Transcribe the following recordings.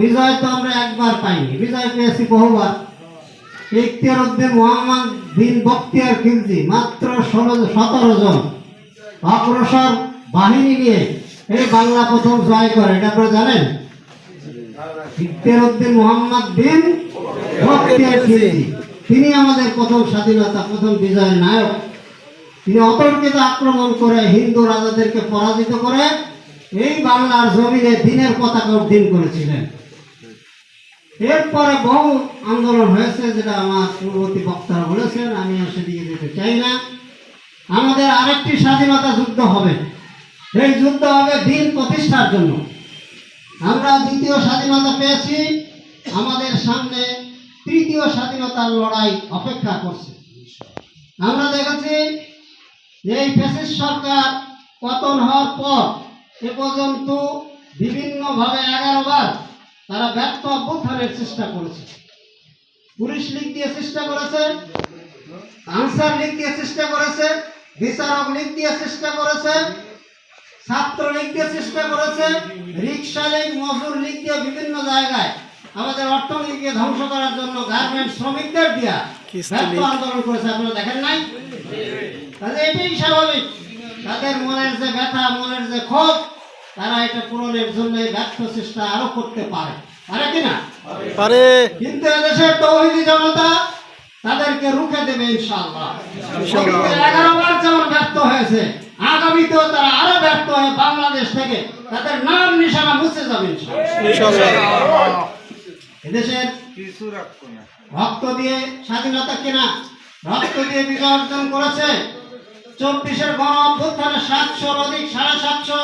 বিজয় তো আমরা একবার পাইনি। বিজয় পেয়েছি বহুবার। মোহাম্মদ বিন বক্তিয়ার খিলজি, মাত্র ষোলো, সতেরো জন অগ্রসর বাহিনী নিয়ে এই বাংলা প্রথম জয় করে। এটা আপনারা জানেন? ইখতিয়ার উদ্দিন মোহাম্মদ বিন বক্তিয়ার খিলজি। তিনি আমাদের প্রথম স্বাধীনতা, প্রথম বিজয়ের নায়ক। তিনি অতর্কিত আক্রমণ করে হিন্দু রাজাদেরকে পরাজিত করে এই বাংলার জমিনে দিনের পতাকা উদ্দিন করেছিলেন। এরপরে বহু আন্দোলন হয়েছে, যেটা আমার পূর্ববর্তী বক্তারা বলেছেন, আমি সেদিকে যেতে চাই না। আমাদের আরেকটি স্বাধীনতা যুদ্ধ হবে। এই যুদ্ধ হবে দিন প্রতিষ্ঠার জন্য। আমরা দ্বিতীয় স্বাধীনতা পেয়েছি, আমাদের সামনে তৃতীয় স্বাধীনতার লড়াই অপেক্ষা করছে। আমরা দেখেছি যে এই ফ্যাসিস্ট সরকার পতন হওয়ার পর এ পর্যন্ত বিভিন্নভাবে এগারো বার তারা ব্যর্থ অভ্যুত্থানের চেষ্টা করেছে। পুলিশ লীগ দিয়ে চেষ্টা করেছে আনসার লীগ দিয়ে চেষ্টা করেছে বিচারক লীগ দিয়ে চেষ্টা করেছে ছাত্র লীগ দিয়ে চেষ্টা করেছে রিক্সা লীগ মজুর লীগ দিয়ে বিভিন্ন জায়গায় আমাদের অর্থনীতিকে ধ্বংস করার জন্য গার্মেন্ট শ্রমিকদের দিয়া আন্দোলন করেছে আপনারা দেখেন নাই? তাহলে এটাই স্বাভাবিক। তাদের মনের যে ব্যথা মনের যে ক্ষোভ তারা এটা পূরণের জন্য এই ব্যর্থ চেষ্টা আরও করতে পারে। পারে কিনা পারে। কিন্তু এদেশের তৌহিদি জনতা তাদেরকে রুখে দেবে ইনশাআল্লাহ। ইনশাআল্লাহ। এগারো বার যেমন ব্যর্থ হয়েছে আগামীতেও তারা আরও ব্যর্থ হয়ে বাংলাদেশ থেকে তাদের নাম নিশানা মুছে যাবে ইনশাআল্লাহ। ইনশাআল্লাহ। এদেশের রক্ত দিয়ে স্বাধীনতা কেনা রক্ত দিয়ে বিজয় অর্জন করেছে চব্বিশের গণ অভ্যুত্থানে সাতশোর অধিক সাড়ে সাতশো।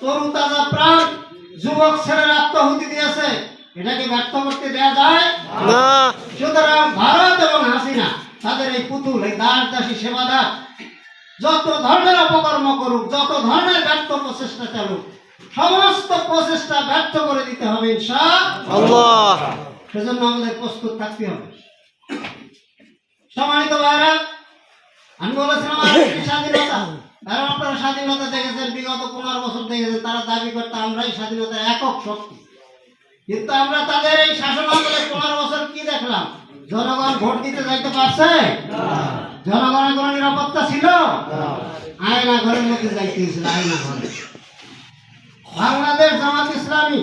তরু তাজা প্রাণ যুবক ছেলের আত্মাহুতি দিয়েছে। এটাকে ব্যর্থ করতে দেয়া যায়? সুতরাং ভারত এবং হাসিনা তাদের এই পুতুল এই দাস দাসী সেবাদার যত ধরনের অপকর্ম করুক যত ধরনের ব্যর্থ প্রচেষ্টা চালুক সমস্ত প্রচেষ্টা ব্যর্থ করে দিতে হবে ইনশাআল্লাহ। আল্লাহ। সেজন্য আমাদের প্রস্তুত থাকতে হবে। সম্মানিত ভাইরা স্বাধীনতা? দেখেছেন, বিগত পনেরো বছর দেখেছেন, তারা দাবি করতে, আমরাই স্বাধীনতার একক কিন্তু আমরা তাদের এই শাসন বছর কি দেখলাম? জনগণ ভোট দিতে যাইতে পারছে? জনগণের নিরাপত্তা ছিল? আয়না ঘরের আয়না ঘরে। বাংলাদেশ জামাত ইসলামী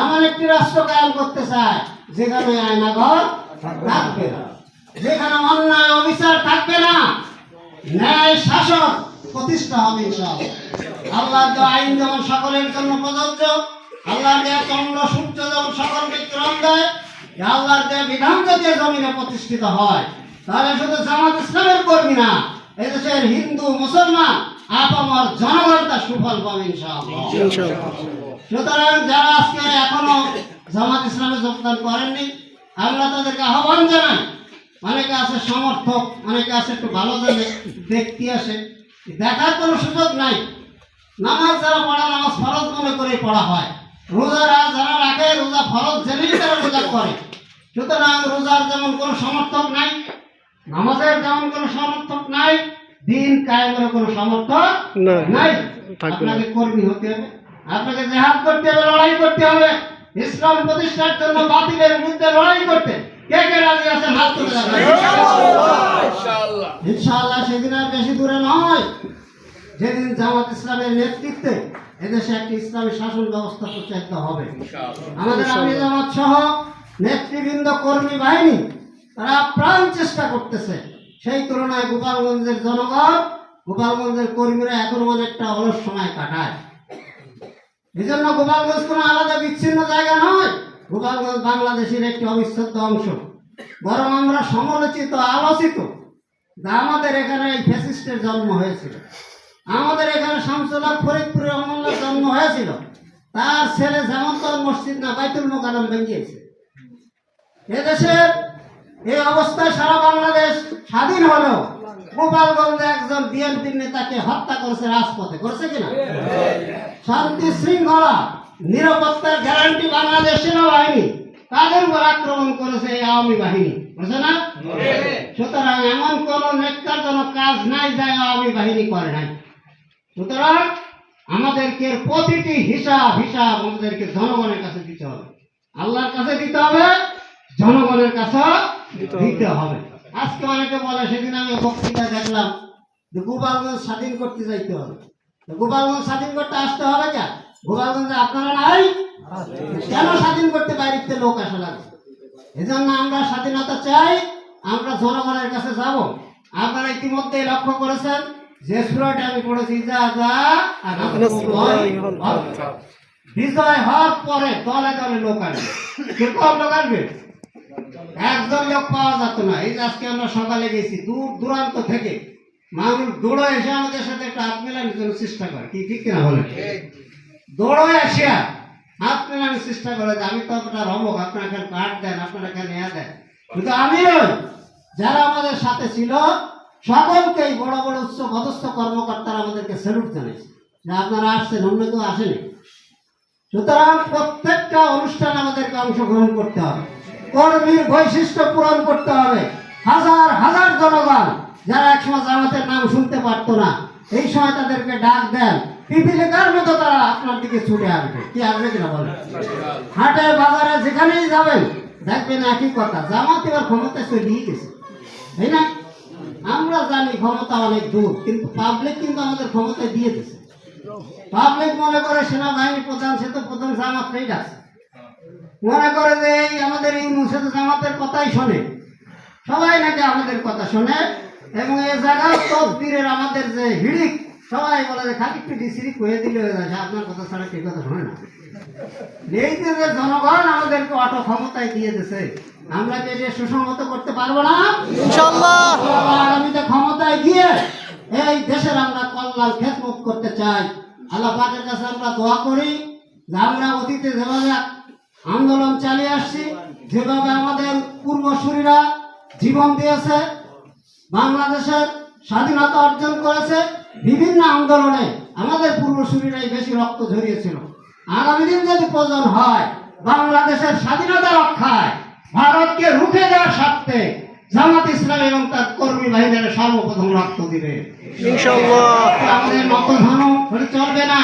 এমন একটি রাষ্ট্র কায়েম করতে চায়, যেখানে আয়নাঘর থাকবে না। যেখানে অন্যায় অবিচার থাকবে না। ন্যায় শাসন প্রতিষ্ঠা হবে আল্লাহর দেওয়া আইন যেমন সকলের জন্য প্রযোজ্য আল্লাহর দেওয়া চন্দ্র সূর্য যেমন সকলকে কিরণ দেয় এ আল্লাহর দেওয়া বিধান এ জমিনে প্রতিষ্ঠিত হয় তাহলে শুধু জামাত ইসলামের কর্মী না এদেশের হিন্দু মুসলমান আপামর জনগণ তার সুফল পাবে সুতরাং যারা আজকে এখনও জামাত ইসলামে যোগদান করেননি আমরা তাদেরকে আহ্বান জানাই অনেকে আছে সমর্থক অনেকে আছে একটু ভালো জানে ব্যক্তি আসে দেখার কোনো সুযোগ নাই। নামাজ যারা পড়া নামাজ ফরজ মনে করে পড়া হয়। রোজারা যারা রাখে রোজা ফরজ জেনেই তারা রোজা করে। সুতরাং রোজার যেমন কোনো সমর্থক নাই নামাজের যেমন কোনো সমর্থক নাই দিন কায়েমের কোনো সমর্থক নাই। আপনাকে কর্মী হতে হবে আপনাকে জেহাদ করতে হবে লড়াই করতে হবে। ইসলাম প্রতিষ্ঠার জন্য বাতিলের বিরুদ্ধে লড়াই করতে। কে কে রাজি আছেন হাত তুলে দেখান ইনশাআল্লাহ। সেদিন আর বেশি দূরে নয়। যেদিন জামাত ইসলামের নেতৃত্বে এদেশে একটি ইসলামী শাসন ব্যবস্থা প্রচারিত হবে। আমাদের আমির জামাত সহ নেতৃবৃন্দ কর্মী বাহিনী তারা প্রাণ চেষ্টা করতেছে। সেই তুলনায় গোপালগঞ্জের জনগণ গোপালগঞ্জের কর্মীরা এখন অনেকটা অলস সময় কাটায়। এই জন্য গোপালগঞ্জ কোনো আলাদা বিচ্ছিন্ন জায়গা নয়। গোপালগঞ্জ বাংলাদেশের একটি অবিচ্ছেদ্য অংশ। বরং আমরা সমালোচিত আলোচিত যে আমাদের এখানে এই ফ্যাসিস্টের জন্ম হয়েছিল। আমাদের এখানে শামসুল্লাহ ফরিদপুরে রহমাল্লার জন্ম হয়েছিল। তার ছেলে জামান্তর মসজিদ না বাইতুল মোকারম ভেঙিয়েছে। এদেশের এই অবস্থায় সারা বাংলাদেশ স্বাধীন হলেও গোপালগঞ্জে একজন বিএনপির নেতাকে হত্যা করেছে রাজপথে। করেছে কিনা শান্তি শৃঙ্খলা নিরাপত্তার গ্যারান্টি বাংলাদেশ সেনাবাহিনী তাদের উপর আক্রমণ করেছে এই আওয়ামী বাহিনী। বুঝছে না? সুতরাং এমন কোন নেককারজনক কাজ নাই যা আওয়ামী বাহিনী করে নাই। সুতরাং আমাদেরকে প্রতিটি হিসাব হিসাব আমাদেরকে জনগণের কাছে দিতে হবে। আল্লাহর কাছে দিতে হবে জনগণের কাছে দিতে হবে। আজকে অনেকে বলে সেদিন আমি বক্তৃতা দেখলাম যে গোপালগঞ্জ স্বাধীন করতে যাইতে হবে। গোপালগঞ্জ স্বাধীন করতে আসতে হবে কেন? গোপালগঞ্জে আপনারা নাই? কেন স্বাধীন করতে বাইরেতে লোক আসা লাগে এজন্য আমরা স্বাধীনতা চাই আমরা জনগণের কাছে যাব। আপনারা ইতিমধ্যে লক্ষ্য করেছেন যে সুরাটা আমি পড়েছি যা যা বিজয় হওয়ার পরে দলে দলে লোক আসবে। কীরকম লোক আসবে? একজন লোক পাওয়া যেত না। এই যে আজকে আমরা সকালে গেছি দূর দূরান্ত থেকে। মানুষ দৌড়ে এসে আমাদের সাথে একটা হাত মেলানোর জন্য চেষ্টা করে কি ঠিক কিনা বলে দৌড়ে আসিয়া হাত মেলানোর চেষ্টা করে যে আমি তো আপনার অমুক, আপনার এখানে দেন, আপনার এখানে দেন। কিন্তু আমি যারা আমাদের সাথে ছিল, সকলকেই বড় বড় উচ্চ পদস্থ কর্মকর্তারা আমাদেরকে স্যালুট জানিয়েছে যে আপনারা আসছেন, অন্য কেউ আসেনি। সুতরাং প্রত্যেকটা অনুষ্ঠানে আমাদেরকে অংশগ্রহণ করতে হবে। কর্মীর বৈশিষ্ট্য পূরণ করতে হবে। হাজার হাজার জনগণ যারা একসময় জামাতের নাম শুনতে পারতো না, এই সময় তাদেরকে ডাক দেন। পিপিলিকার মতো তারা আপনার দিকে ছুটে আসবে? কি আসবে কিনা বলেন? হাটে বাজারে যেখানেই যাবেন, দেখবেন একই কথা, জামাত এবার ক্ষমতা চলিয়ে গেছে। তাই না? আমরা জানি ক্ষমতা অনেক দূর, কিন্তু পাবলিক কিন্তু আমাদের ক্ষমতা দিয়ে দিছে পাবলিক মনে করে সেনাবাহিনী প্রধান, সে তো প্রধান জামাতটাই ডাকছে মনে করে যে এই আমাদের এই মুর্শিদ জামাতের কথাই শোনে। সবাই নাকি আমাদের কথা শোনে, এবং এই জায়গায় তকদিরের আমাদের যে হিড়িক সবাই বলে যে খালি একটু ডিসিরি করে দিলে হয়ে যায় আপনার কথা ছাড়া কেউ কথা শোনে না। এই যে যে জনগণ আমাদেরকে অটো ক্ষমতায় দিয়ে দিছে আমরা কি এটা সুসংহত করতে পারব না? ইনশাআল্লাহ। আমরা আগামীতে ক্ষমতায় গিয়ে এই দেশের আমরা কল্যাণ খেদমত করতে চাই আল্লাহ পাকের কাছে আমরা দোয়া করি যে আমরা অতীতে যেভাবে আন্দোলন চালিয়ে আসছি যেভাবে আমাদের পূর্বসূরীরা জীবন দিয়েছে বাংলাদেশের স্বাধীনতা অর্জন করেছে বিভিন্ন আন্দোলনে আমাদের পূর্বসূরীরাই বেশি রক্ত ঝরিয়েছিল। আগামী দিন যদি প্রয়োজন হয় বাংলাদেশের স্বাধীনতা রক্ষায় ভারতকে রুখে দেওয়ার স্বার্থে জামাত ইসলাম এবং তার কর্মী বাহিনীর সর্বপ্রথম রক্ত দিবে। আমাদের মতধন চলবে না।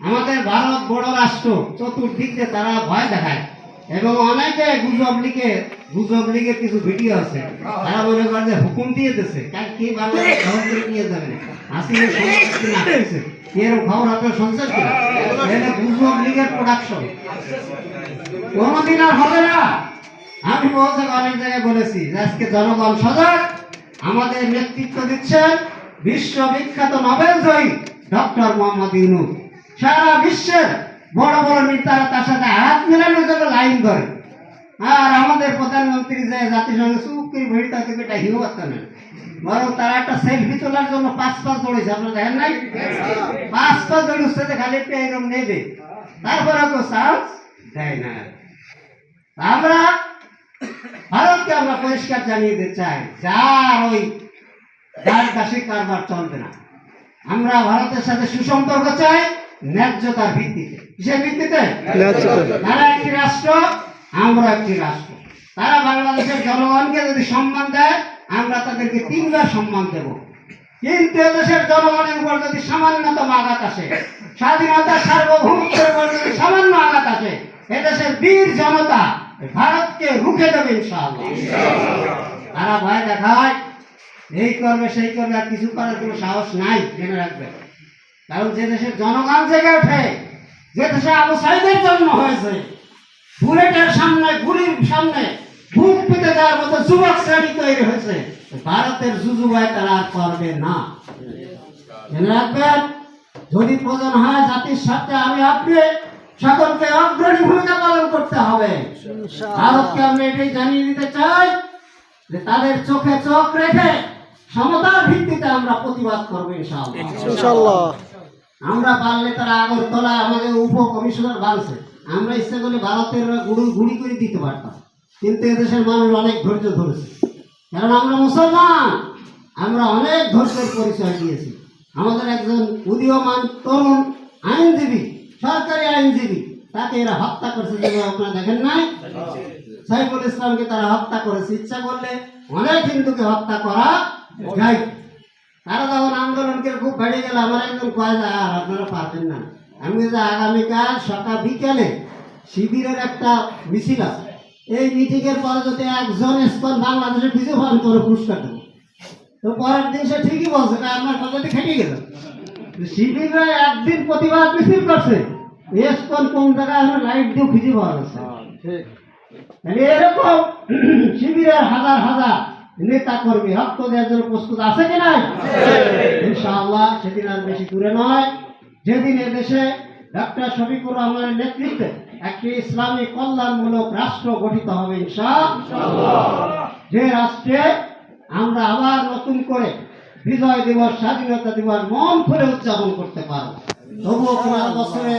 আমাদের ভারত বড় রাষ্ট্র চতুর্দিক দিয়ে তারা ভয় দেখায়। এবং অনেকে গুজব লিখে গুজব লিখে কিছু ভিডিও আছে। তারা মনে করে যে হুকুম দিয়ে কাল কি নিয়ে আসলে এরকম খবর আপনার কি এটা গুজব লিগের প্রোডাকশন আর হবে না। আমি অনেক জায়গায় বলেছি আজকে জনগণ সজাগ, আমাদের নেতৃত্ব দিচ্ছেন বিশ্ববিখ্যাত নোবেল জয়ী ডক্টর মোহাম্মদ ইউনুস। সারা বিশ্বের বড় বড় নেতারা তার সাথে হাত মেলানোর জন্য লাইন ধরে। আর আমাদের প্রধানমন্ত্রী যে জাতিসংঘে চুপ করে ভেড়ি বেটা হিউ পারতেন না। বরং তারা একটা সেলফি তোলার জন্য পাঁচ পাঁচ দৌড়েছে আপনারা দেখেন নাই? পাঁচ পাঁচ দৌড়ছে যে খালি একটু এরকম নেবে। তারপরে কেউ চান্স দেয় না। আমরা ভারতকে আমরা পরিষ্কার জানিয়ে দিতে চাই, যার ওই কাছে কারবার চলবে না। আমরা ভারতের সাথে সুসম্পর্ক চাই। ন্যায্যতার ভিত্তিতে। কিসের ভিত্তিতে? তারা একটি রাষ্ট্র আমরা একটি রাষ্ট্র। তারা বাংলাদেশের জনগণকে যদি সম্মান দেয় আমরা তাদেরকে তিনবার সম্মান দেব। কিন্তু দেশের জনগণের উপর যদি সামান্যতম আঘাত আসে স্বাধীনতা সার্বভৌমত্বের উপর যদি সামান্য আঘাত আসে এদেশের বীর জনতা ভারতকে রুখে দেবে ইনশাআল্লাহ। তারা ভয় দেখায় এই করবে সেই করবে আর কিছু করার কোনো সাহস নাই জেনে রাখবে। কারণ যে দেশের জনগণ জেগে ওঠে যে দেশে আবু সাইদের জন্ম হয়েছে বুলেটের সামনে গুলির সামনে বুক পেতে দেওয়ার মতো যুবক শ্রেণি তৈরি হয়েছে ভারতের জুজুবাই তারা আর করবে না। জেনে রাখবেন যদি প্রয়োজন হয় জাতির স্বার্থে আমি আপনি সকলকে অগ্রণী ভূমিকা পালন করতে হবে। ভারতকে আমরা এটাই জানিয়ে দিতে চাই যে তাদের চোখে চোখ রেখে সমতার ভিত্তিতে আমরা প্রতিবাদ করব ইনশাআল্লাহ। ইনশাআল্লাহ। আমরা পারলে তারা আগরতলা আমাদের উপ কমিশনার বানছে। আমরা ইচ্ছা করলে ভারতের গুড়ি গুড়ি করে দিতে পারতাম। কিন্তু এদেশের মানুষ অনেক ধৈর্য ধরেছে। কারণ আমরা মুসলমান। আমরা অনেক ধৈর্যের পরিচয় দিয়েছি। আমাদের একজন উদীয়মান তরুণ আইনজীবী, সরকারি আইনজীবী, তাকে এরা হত্যা করছে যেগুলো আপনারা দেখেন নাই? সাইফুল ইসলামকে তারা হত্যা করেছে। ইচ্ছা করলে অনেক হিন্দুকে হত্যা করা যায়। তারা যখন আন্দোলনকে খুব বেড়ে গেল আমার একজন কয় যায় আর আপনারা পারবেন না। আমি যে আগামীকাল সকাল বিকালে শিবিরের একটা মিছিল আছে। এই মিটিং এর পরে যদি একজন স্কন বাংলাদেশে খুঁজে পান করে পুরস্কার দেবো তো পরের দিন সে ঠিকই বলছে তা আমার কথাটি খেটে গেল। শিবিররা একদিন প্রতিবাদ মিছিল করছে স্কন কোন জায়গায় আমরা লাইট দিয়ে খুঁজে পাওয়া যাচ্ছে এরকম শিবিরের হাজার হাজার নেতা কর্মী রক্ত দেওয়ার জন্য প্রস্তুত আছে কি নাই? ইনশাআল্লাহ সেদিন আর বেশি দূরে নয়। যেদিন এদেশে ডক্টর শফিকুর রহমানের নেতৃত্বে একটি ইসলামী কল্যাণমূলক রাষ্ট্র গঠিত হবে যে রাষ্ট্রে আমরা আবার নতুন করে বিজয় দিবস, স্বাধীনতা দিবস, মন খুলে উদযাপন করতে পারব। তবুও বছরে